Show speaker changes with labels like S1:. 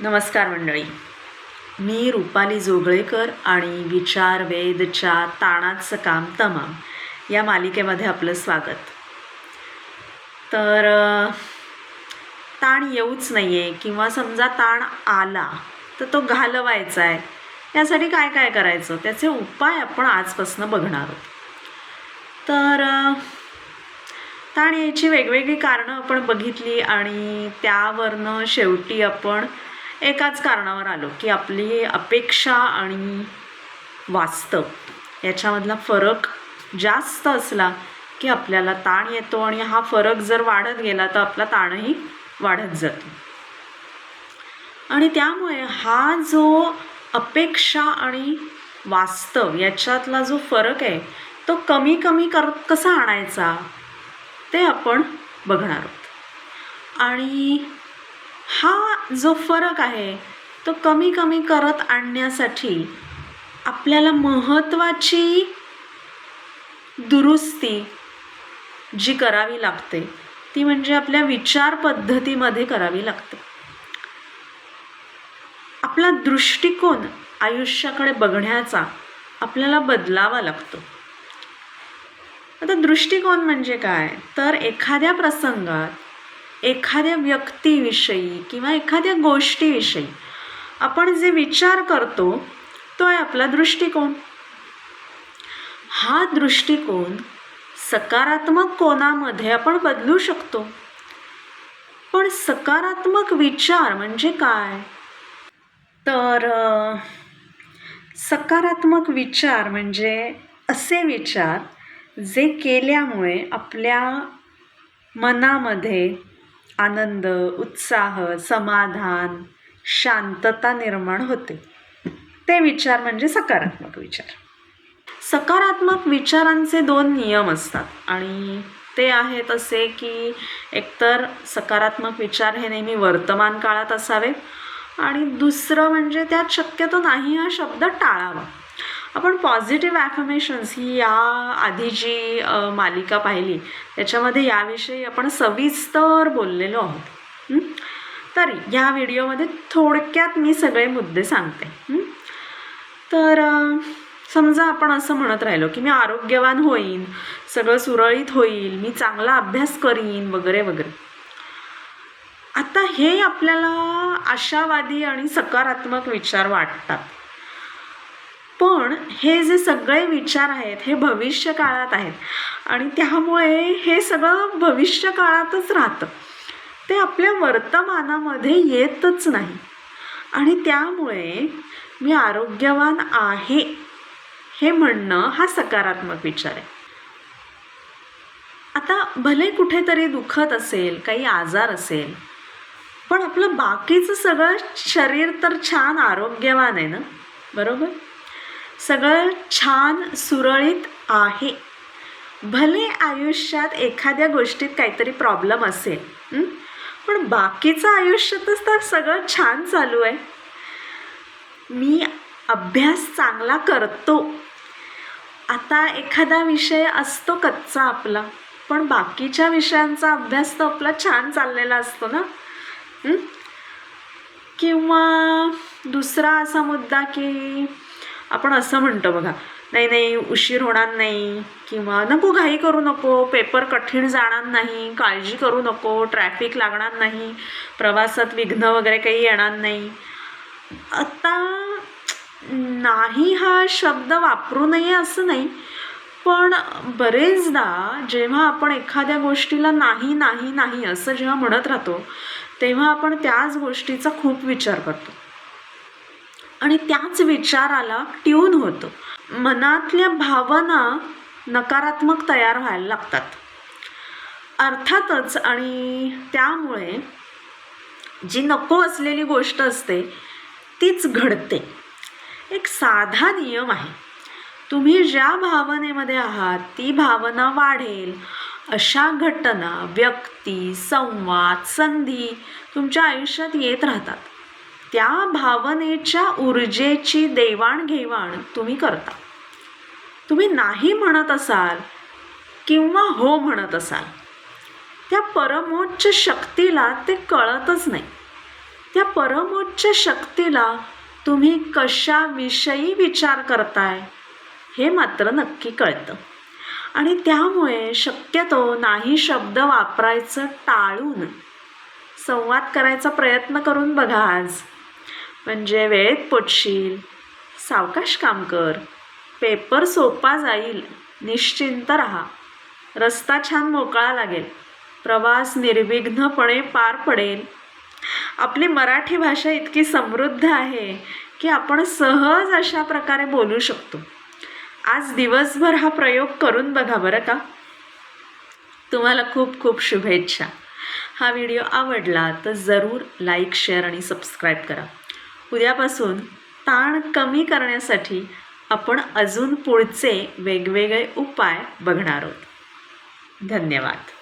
S1: नमस्कार मंडळी. मी रुपाली जोगळेकर आणि विचार वेदच्या ताणाचं काम तमाम या मालिकेमध्ये आपलं स्वागत. तर ताण येऊच नाही आहे किंवा समजा ताण आला तर तो घालवायचा आहे. यासाठी काय काय करायचं? त्याचे उपाय आपण आजपासून बघणार आहोत. तर ताण यायची वेगवेगळी कारणं आपण बघितली आणि त्यावरनं शेवटी आपण एकाच कारणावर आलो की आपली अपेक्षा आणि वास्तव याच्यामधला फरक जास्त असला की आपल्याला ताण येतो आणि हा फरक जर वाढत गेला तर आपला ताणही वाढत जातो. आणि त्यामुळे हा जो अपेक्षा आणि वास्तव याच्यातला जो फरक आहे तो कमी कमी कर कसा आणायचा ते आपण बघणार आहोत. आणि हा जो फरक आहे तो कमी कमी करत आणण्यासाठी आपल्याला महत्त्वाची दुरुस्ती जी करावी लागते ती म्हणजे आपल्या विचार पद्धतीमध्ये करावी लागते. आपला दृष्टिकोन आयुष्याकडे बघण्याचा आपल्याला बदलावा लागतो. आता दृष्टिकोन म्हणजे काय? तर एखाद्या प्रसंगात एखाद्या व्यक्तीविषयी किंवा एखाद्या गोष्टीविषयी आपण जे विचार करतो तो आहे आपला दृष्टिकोन. हा दृष्टिकोन सकारात्मक कोणामध्ये आपण बदलू शकतो. पण सकारात्मक विचार म्हणजे काय? तर सकारात्मक विचार म्हणजे असे विचार जे केल्यामुळे आपल्या मनामध्ये आनंद उत्साह समाधान शांतता निर्माण होते. ते विचार म्हणजे सकारात्मक विचार. सकारात्मक विचारांचे दोन नियम असतात आणि ते आहेत असे की एकतर सकारात्मक विचार हे नेहमी वर्तमान काळात असावे आणि दुसरं म्हणजे त्यात शक्यतो नाही हा शब्द टाळावा. आपण पॉझिटिव्ह ॲफर्मेशन्स ही या आधी जी मालिका पाहिली त्याच्यामध्ये याविषयी आपण सविस्तर बोललेलो आहोत. तर तरी या व्हिडिओमध्ये थोडक्यात मी सगळे मुद्दे सांगते. तर समजा आपण असं म्हणत राहिलो की मी आरोग्यवान होईन सगळं सुरळीत होईल मी चांगला अभ्यास करीन वगैरे वगैरे. आता हे आपल्याला आशावादी आणि सकारात्मक विचार वाटतात. पण हे जे सगळे विचार आहेत हे भविष्य काळात आहेत. आणि त्यामुळे हे सगळं भविष्य काळातच राहतं. ते आपल्या वर्तमानामध्ये येतच नाही. आणि त्यामुळे मी आरोग्यवान आहे हे म्हणणं हा सकारात्मक विचार आहे. आता भले कुठेतरी दुखत असेल काही आजार असेल पण आपलं बाकीचं सगळं शरीर तर छान आरोग्यवान आहे ना? बरोबर? सगळं छान सुरळीत आहे. भले आयुष्यात एखाद्या गोष्टीत काहीतरी प्रॉब्लेम असेल पण बाकीचं आयुष्यातच तर सगळं छान चालू आहे. मी अभ्यास चांगला करतो. आता एखादा विषय असतो कच्चा आपला पण बाकीच्या विषयांचा अभ्यास तर आपला छान चाललेला असतो ना? किंवा दुसरा असा मुद्दा की आपण असं म्हणतो बघा नाही नाही उशीर होणार नाही किंवा नको घाई करू नको पेपर कठीण जाणार नाही काळजी करू नको ट्रॅफिक लागणार नाही प्रवासात विघ्न वगैरे काही येणार नाही. आता नाही हा शब्द वापरू नये असं नाही पण बरेचदा जेव्हा आपण एखाद्या गोष्टीला नाही नाही नाही असं जेव्हा म्हणत राहतो तेव्हा आपण त्याच गोष्टीचा खूप विचार करतो. आणि त्याच विचाराला ट्यून होतो. मनातल्या भावना नकारात्मक तयार व्हायला लागतात. अर्थातच आणि त्यामुळे जी नको असलेली गोष्ट असते तीच घडते. एक साधा नियम आहे. तुम्ही ज्या भावनेमध्ये आहात ती भावना वाढेल. अशा घटना व्यक्ती संवाद संधी तुमच्या आयुष्यात येत राहतात. त्या भावनेच्या ऊर्जेची देवाणघेवाण तुम्ही करता. तुम्ही नाही म्हणत असाल किंवा हो म्हणत असाल त्या परमोच्च शक्तीला ते कळतच नाही. त्या परमोच्च शक्तीला तुम्ही कशाविषयी विचार करताय हे मात्र नक्की कळतं. आणि त्यामुळे शक्यतो नाही शब्द वापरायचं टाळून संवाद करायचा प्रयत्न करून बघा आज. म्हणजे वेळेत पोचशील सावकाश काम कर. पेपर सोपा जाईल. निश्चिंत राहा. रस्ता छान मोकळा लागेल. प्रवास निर्विघ्नपणे पार पडेल. आपली मराठी भाषा इतकी समृद्ध आहे की आपण सहज अशा प्रकारे बोलू शकतो. आज दिवसभर हा प्रयोग करून बघा बरं का. तुम्हाला खूप खूप शुभेच्छा. हा व्हिडिओ आवडला तर जरूर लाईक शेअर आणि सबस्क्राईब करा. उद्यापासून ताण कमी करण्यासाठी आपण अजून पुढचे वेगवेगळे उपाय बघणार आहोत. धन्यवाद.